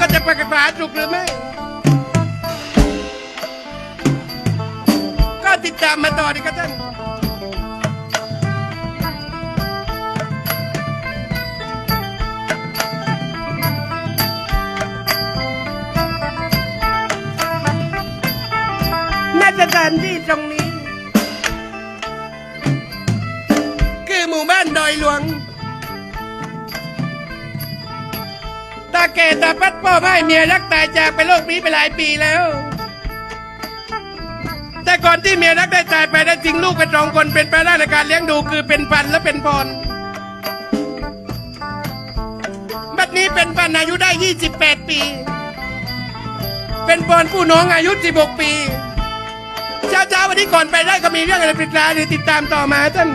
ก็จะประกาศฝาสุกหรือไม่ ก็ติดตามมาต่อดีครับท่านณสถานที่ตรงนี้ คือหมู่บ้านดอยหลวง ตาแก่ตาพัดพ่อไม่เมียรักตายจากไปโลกนี้ไปหลายปีแล้ว แต่ก่อนที่เมียรักได้ตายไปได้ทิ้งลูกไปสองคนเป็นภาระในการเลี้ยงดูคือเป็นพันและเป็นพรบัดนี้เป็นพันอายุได้ 28 ปี เป็นพรผู้น้องอายุ 16 ปี เช้าเช้าๆวันนี้ก่อนไปได้ก็มีเรื่องอะไรปรึกษาหรือติดตามต่อมาท่าน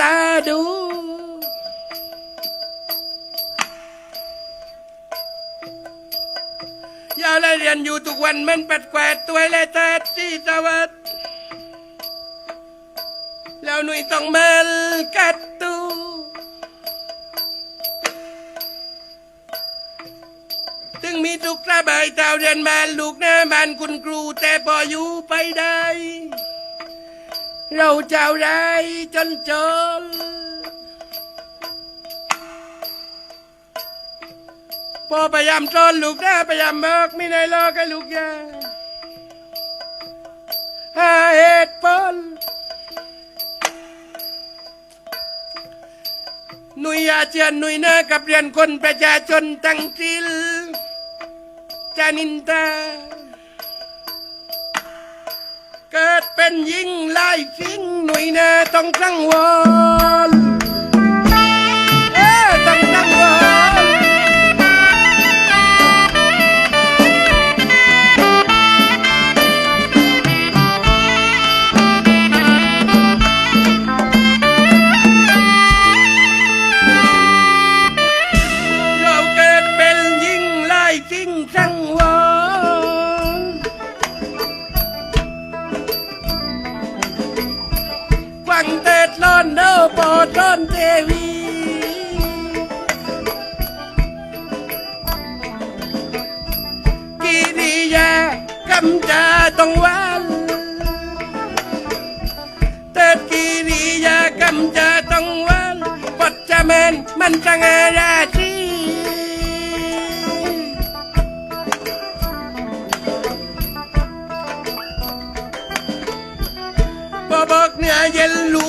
ตาดู ยาและเรียนอยู่ทุกวันมันปัดแกวดตัวและตาที่สวัสดแล้วหนุ่ยต้องเมลกัดตูถึงมีทุกข์ระบายเท่าเรียนมานลูกหน้าบ้านคุณครูแต่พออยู่ไปได้ เราเจ้าได้จนจนพอพยายามสอนลูกนะพยายามบอกไม่ได้ลอกให้ลูกยาหาเหตุผลหนุยยาเชียนหนุยหนะกับเรียนคนประชาชนตั้งสิลจานินตา เกิดเป็นยิ่งไล่ฟิ้งหน่วยแน่ต้องสังวรำจาต้องวันปัจจเมนมันสังอาราชีบอบอกเนื้อเย็นลู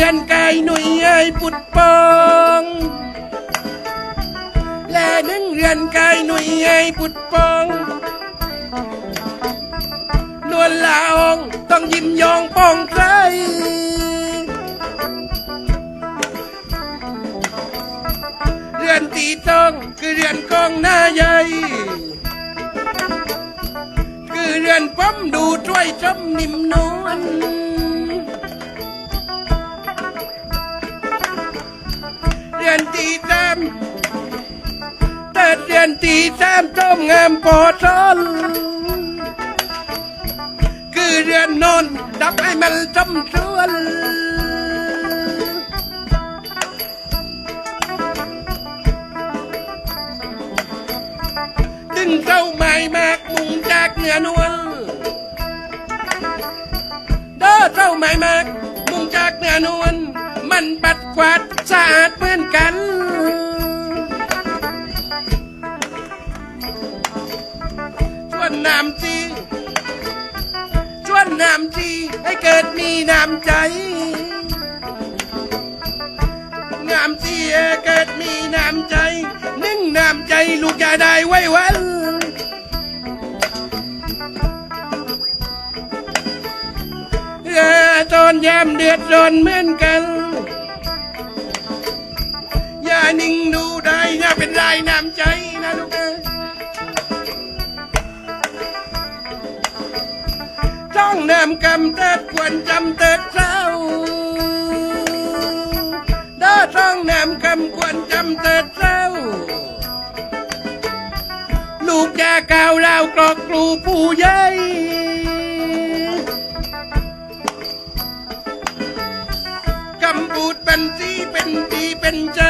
รือนกายหนุ่ยเอ้ยปุดปองแลนึ่งเรือนกายหนุ่ยเอ้ยปุดปองนวลลาองต้องยิ้มยองป้องใครเรือนตีทองคือเรือนกองหน้าใหญ่คือเรือนป้อมดูช่วยชมนิ่มนวล อนตีแซมเติดเรือนตีแซมต้มงามปอทนคือเรือนนอนดับให้มันจำชวนถึงเข้าไม่มากมุงจากเหนือนวลเด้อเจ้าไม่มากมุงจากเหนือนวล มันปัดกวาดสะอาดเหมือนกัน ชวนน้ำจีชวนน้ำจีให้เกิดมีน้ำใจน้ำจีให้เกิดมีน้ำใจ นึ่งน้ำใจลูกจะได้ไว้วันเออตอนยามเดือดร้อนเหมือนกัน นิ่งดูได้ย่าเป็นไรน้ำใจนะลูกเอ้ยจ้องนำกำเติดควรจำเติดเศร้าด้อจ้องนำกำควรจำเติดเศร้าลูกยาก้าเล่ากรอกกลูผู้ใหญ่ เป็นดีเป็นใจ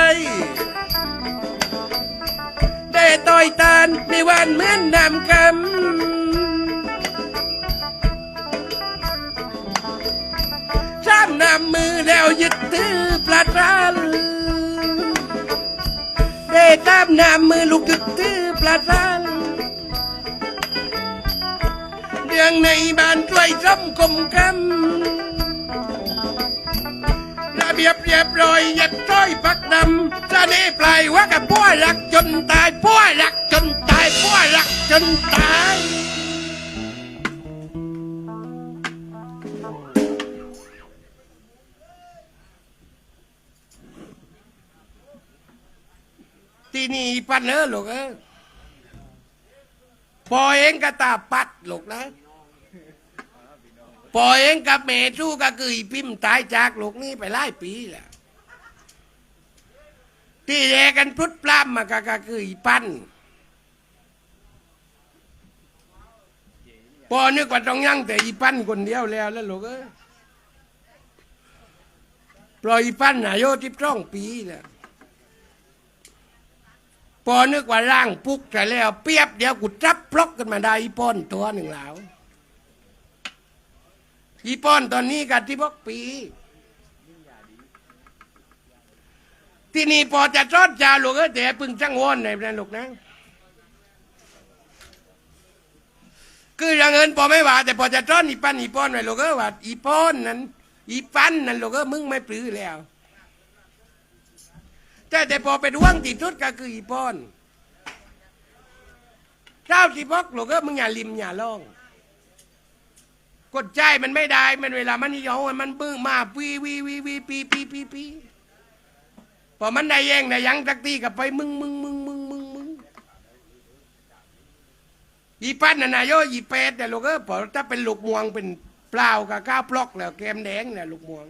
ได้ต่อยตานในวันเหมือนนำกำจ้ำนำมือแล้วยึดถือประทานได้ตามนำมือลูกยึดถือประทานเรื่องในบ้านช่วยซ้ำคมคำ เยบเรียบรอยเย็บร้อยปักดำจะได้ปลายว่ากับพัวรักจนตายพัวรักจนตายพัวรักจนตายที่นี่ปันเนอหลกเออพอเองก็ตาปัดหลกนะ พอยเองกับเมทูก็คืออีพิมพ์ตายจากลูกนี่ไปหลายปีแล้วที่แยกกันพลุดปล้ำมาก็ก็คืออีปันพอนึกว่าต้องยั่งแต่อีปั้นคนเดียวแล้วแล้วลูกเอ้ยปล่อยอีปั้นอายุที่ต้องปีแล้วพอนึกว่าร่างปุ๊กแต่แล้ว เปียบเดียวกูจับพลอกกันมาได้อีป้อนตัวหนึ่งแล้ว อีป้อนตอนนี้กันที่บอกปี ที่นี่พอจะจอดจาลูกเอ้ยแต่พึ่งจังวอนในนั้นลูกนะคืออย่างเงินพอไม่ว่า แต่พอจะจอนอีปันอีป้อนไว้ลูกเอ้ยว่าอีป้อนนั้น อีปันนั้นลูกเอ้ยมึงไม่ปลื้อแล้ว แต่แต่พอเป็นว่างที่สุดก็คืออีป้อนเจ้าที่บอกหลวงก็มึงอย่าลิมอย่าล่อง กดใจมันไม่ได้ มันเวลามันยองมันบึ้งมาวีวีวีวีปีปีปีปีพอมันได้แย่งได้ยังตักตีกับไปมึงมึงมึงมึงมึงมึงอีปั้นน่ะนายโยอีเป็ดแต่ยลูกเออพอถ้าเป็นลูกมวงเป็นเปล่ากับก้าวปลอกแล้วแกมแดงเนี่ยลูกมวง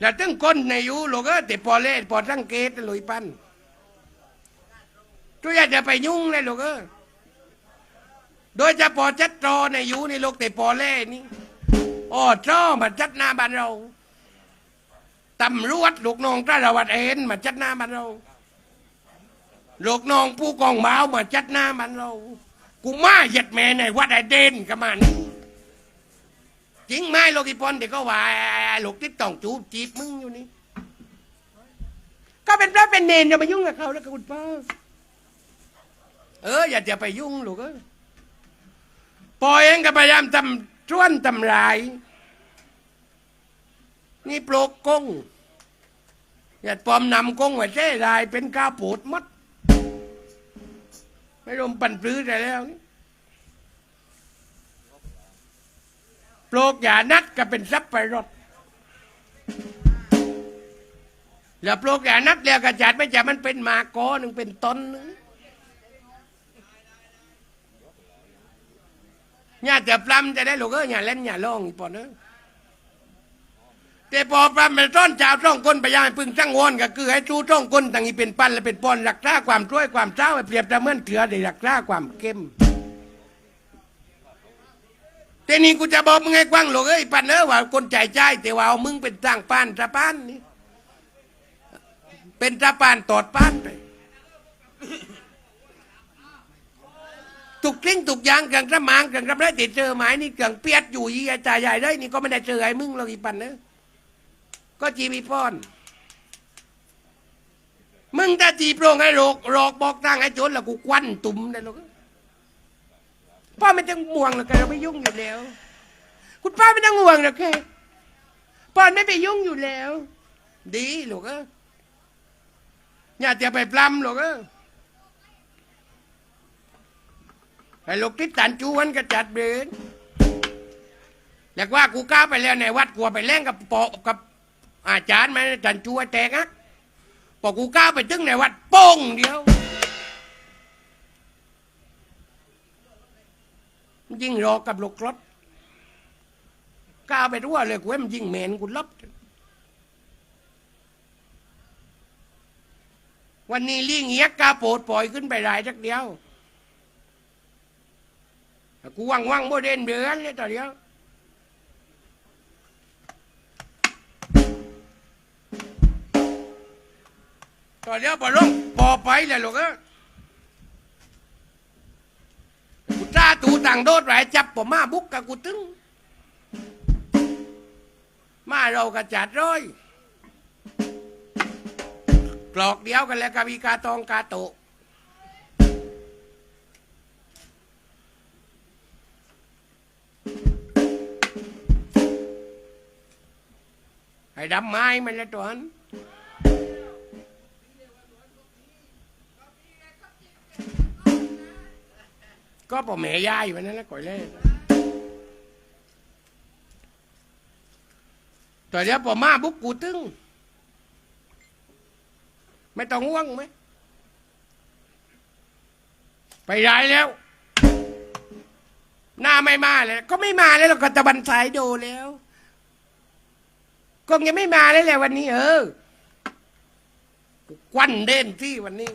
แล้วตึงคนในยูลูกเออแต่พอเล่พอสังเกตลุยปั้นตัวอยากจะไปยุ่งเลยลูกเออ โดยจะพอจัดตอในอยู่ในลูกแต่พอเล่นี่อ๋อจ้อมาจัดหน้าบ้านเราตำรวจลูกน้องตระวัดเอ็นมาจัดหน้าบ้านเราลูกน้องผู้กองเมามาจัดหน้าบ้านเรา กูมาเหยียดแม่ในวัดไอเดนกับมันจริงไหมโลกิปอนเด็กก็ว่าลูกที่ต้องจูบจีบมึงอยู่นี่ก็เป็นพระเป็นเนนอย่าไปยุ่งกับเขาแล้วกับคุณป้าเอออย่าจะไปยุ่งลูกเอ อปล่อยเองก็พยายามทำช่วนทำลาย นี่โปรกกงอย่าปลอมนำกงไว้เจ้รายเป็นก้าวปูดมัด ไม่รวมปั่นปลื้อได้แล้วนี่ปรกอย่านัดก็เป็นซับไปรถแล้วโปรกอย่านัดแล้วกระจัดไม่จับมันเป็นมากอหนึ่งเป็นตนหนึง อย่าจะปลำจะได้ลูกเอ้ยอย่าเล่นอย่าลองปอนเนอะแต่พอปลำเป็นต้นชาวต้องคนปยางพึ่งจังวอนก็คือให้ชูต้องคนต่างอีเป็นปันและเป็นปอนหลักษาความช่วยความเจ้าเปรียบแต่เหมื่อนเถือได้หลักษาความเข้มแต่นี่กูจะบอกมึงให้กว้างหลกเอ้ยปันเออว่าคนใจใจแต่ว่าเอามึงเป็นจ้างปานตะปานนี่เป็นตะปานตอดปานไป ตุกกลิ้งตุกยางกังกระมังกังกระไรติดเจอไม้นี่กังเปียดอยู่ยี่จ่ายใหญ่ได้นี่ก็ไม่ได้เจอไอ้มึงหรอกอีปันเนอะก็จีบีป้อน มึงถ้าจีโปรงไอ้โรกโรกบอกทางไอ้โจนแล้วกูควันตุ่มได้หรอกพ่อไม่ต้องห่วงหรอกแกเราไม่ยุ่งอยู่แล้ว คุณป้าไม่ต้องห่วงหรอกแกป้อนไม่ไปยุ่งอยู่แล้ว ดีลูกเอออย่าจะไปปล้ำลูกเออ ไอ้ลูกทิศสันจูวันก็จัดเบนแล้วว่ากูก้าไปแล้วในวัดกลัวไปแล่งกับปอกับอาจารย์มาสันจูไอ้แตกอะพอกูก้าไปถึงในวัดโป้งเดียวยิ่งรอกับลูกรถก้าไปทั่วเลยกูให้มันยิ่งเหม็นกูลบวันนี้ลิงเงียกกาโปดปล่อยขึ้นไปรายจักเดียว กูว่างว่างโมเดนเดือนเลยต่อเดียวต่อเดียวพอลงพอไปเลยลูกเอ้กูจ้าตูต่างโดดไหลจับผมมาบุกกับกูตึงมาเรากระจัดร้อยกรอกเดียวกันแล้วกาบีกาตองกาโตะ ให้ดำไม้มันละตัวนั้นก็ปอแม่ยายวันนั้นแหละก่อยเล่ต่อเดี๋ยวปอมาบุกกูตึง ไม่ต้องห่วงไหม ไปย้ายแล้ว หน้าไม่มาเลย ก็ไม่มาแล้วเราก็ตะบันสายโดแล้ว ก็ยังไม่มาเลยแหละวันนี้ เออกูควันเด่นที่วันนี้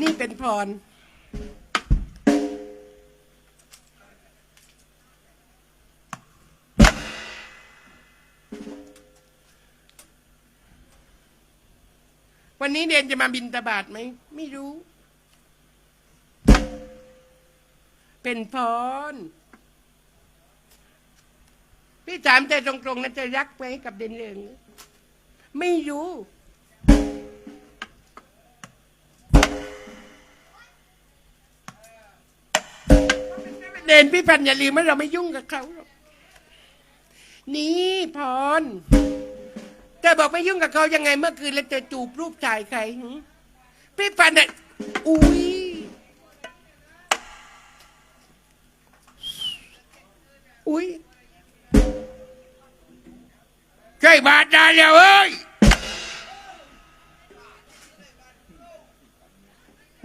นี่เป็นพร วันนี้เดนจะมาบินตาบาทไหม ไม่รู้ เป็นพร พี่ถามใจตรงๆนะจะรักไหมกับเดนเรืองไม่รู้เดนพี่พันอย่าลืมว่าเราไม่ยุ่งกับเขาหรอกนี่พรแต่บอกไม่ยุ่งกับเขายังไงเมื่อคืนแล้วเจอจูบรูปชายใครพี่ฟันเนี่ยอุ้ยอุ้ย ใช่บาดได้แล้วเอ้ย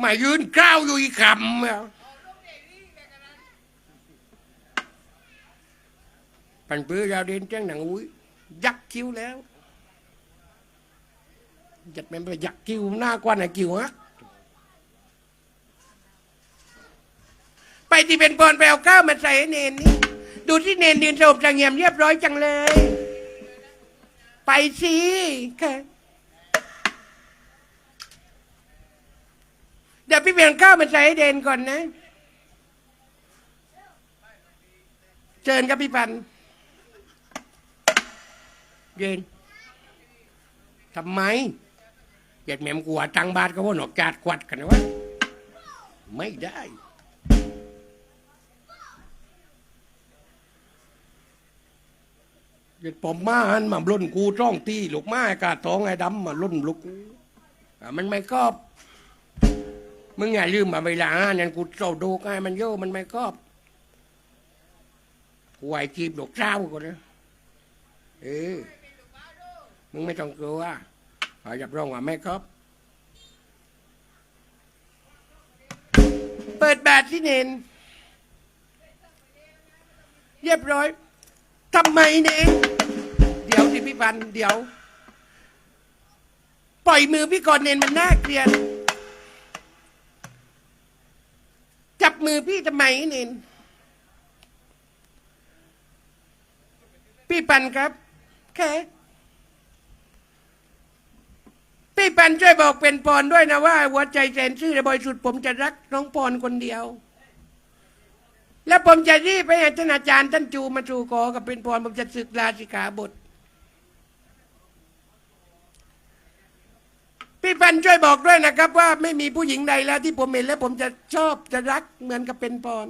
มายืนกล้าวอยู่อีกคำแล้วปันปื้อเราเดินเจ้งหนังอุ้ยยักคิ้วแล้ว giật mẹ bây giặt kiều na quan này kiều á ไปที่เป็นบอลไปเอาข้าวมาใส่เนนนี่ดูที่เนนเดินสงบจังเงียมเรียบร้อยจังเลย ไปสิค่ะเดี๋ยวพี่เปลี่ยนข้าวมาใส่ให้เดนก่อนนะ เชิญครับพี่พันเย็นทำไมเจ็ดแหม่มกลัวตังบาทก็ว่าหนอกกาดกวัดกันนะวะไม่ได้ เจ็ดปอมมาหันมาล่นกูจ้องตีลูกไม้กาดท้องไอ้ดำมาล่นลูกกูมันไม่กอบมึงอย่าลืมมาเวลาเนี่ยกูเจ้าดูกไอ้มันโยอะมันไม่กอบกูไหวจีบลูกเจ้าก่อนนะเออมึงไม่ต้องกลัว họ dập rong mà mấy khớp เปิดแบาทที่เนนเรียบร้อยทำไมเนนเดี๋ย พี่พันเดี๋ยว ปล่อยมือพี่ก่อนเนนมันน่าเกลียดจับมือพี่ทำไมเนนพี่ปันครับแค่พี่ปันช่วยบอกเป็นปอนด้วยนะว่าหัวใจแสนซื่อและบริสุทธิ์ผมจะรักน้องปอนคนเดียว แล้วผมจะรีบไปให้ท่านอาจารย์ท่านจูมาจูกอกับเป็นปอนผมจะศึกลาสิกขาบท พี่ปันช่วยบอกด้วยนะครับ ว่าไม่มีผู้หญิงใดแล้วที่ผมเห็นแล้วผมจะชอบจะรักเหมือนกับเป็นปอน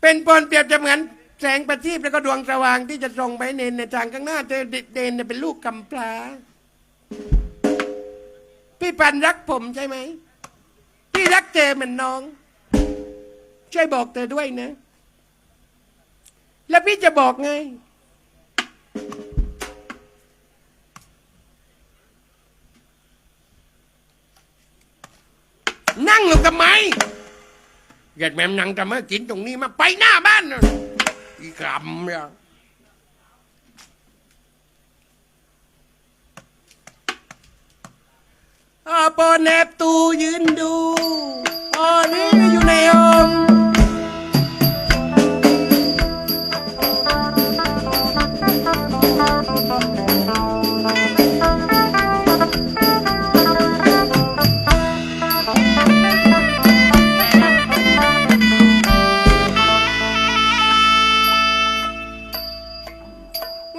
เป็นปอนเปรียบจะเหมือนแสงประทีปแล้วก็ดวงสว่างที่จะส่องไปเนนในทางข้างหน้าเจเดนเนี่ยเป็นลูกกำพร้าพี่ปันรักผมใช่ไหมพี่รักเจเหมือนน้อง ช่วยบอกเธอด้วยนะ แล้วพี่จะบอกไง นั่งลงทำไมเกิดแม่มนั่งทำไมกินตรงนี้มาไปหน้าบ้านน่ะอีกคำเนี่ยอาปอแนบตูยืนดูปอนี้อยู่ในห้อง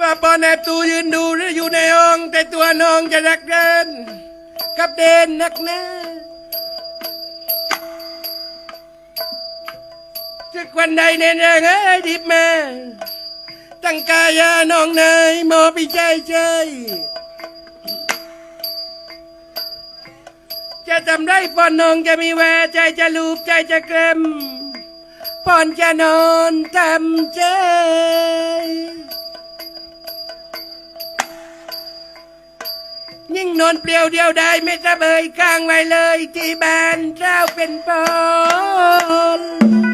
ว่าปอแนบตูยืนดูหรืออยู่ในห้องแต่ตัวน้องจะรักเดินกับเดนนักหน้าสักวันใดในเรื่องเอ้ยดิบแมาตั้งกายาน้องเนยหมอไปใจใจจะทำได้ปอนน้องจะมีแววใจจะลูบใจจะเกรมปอนจะนอนทำใจ ยิ่งนอนเปลี่ยวเดียวได้ไม่ระเบยข้างไว้เลย ที่แบนเจ้าเป็นปอน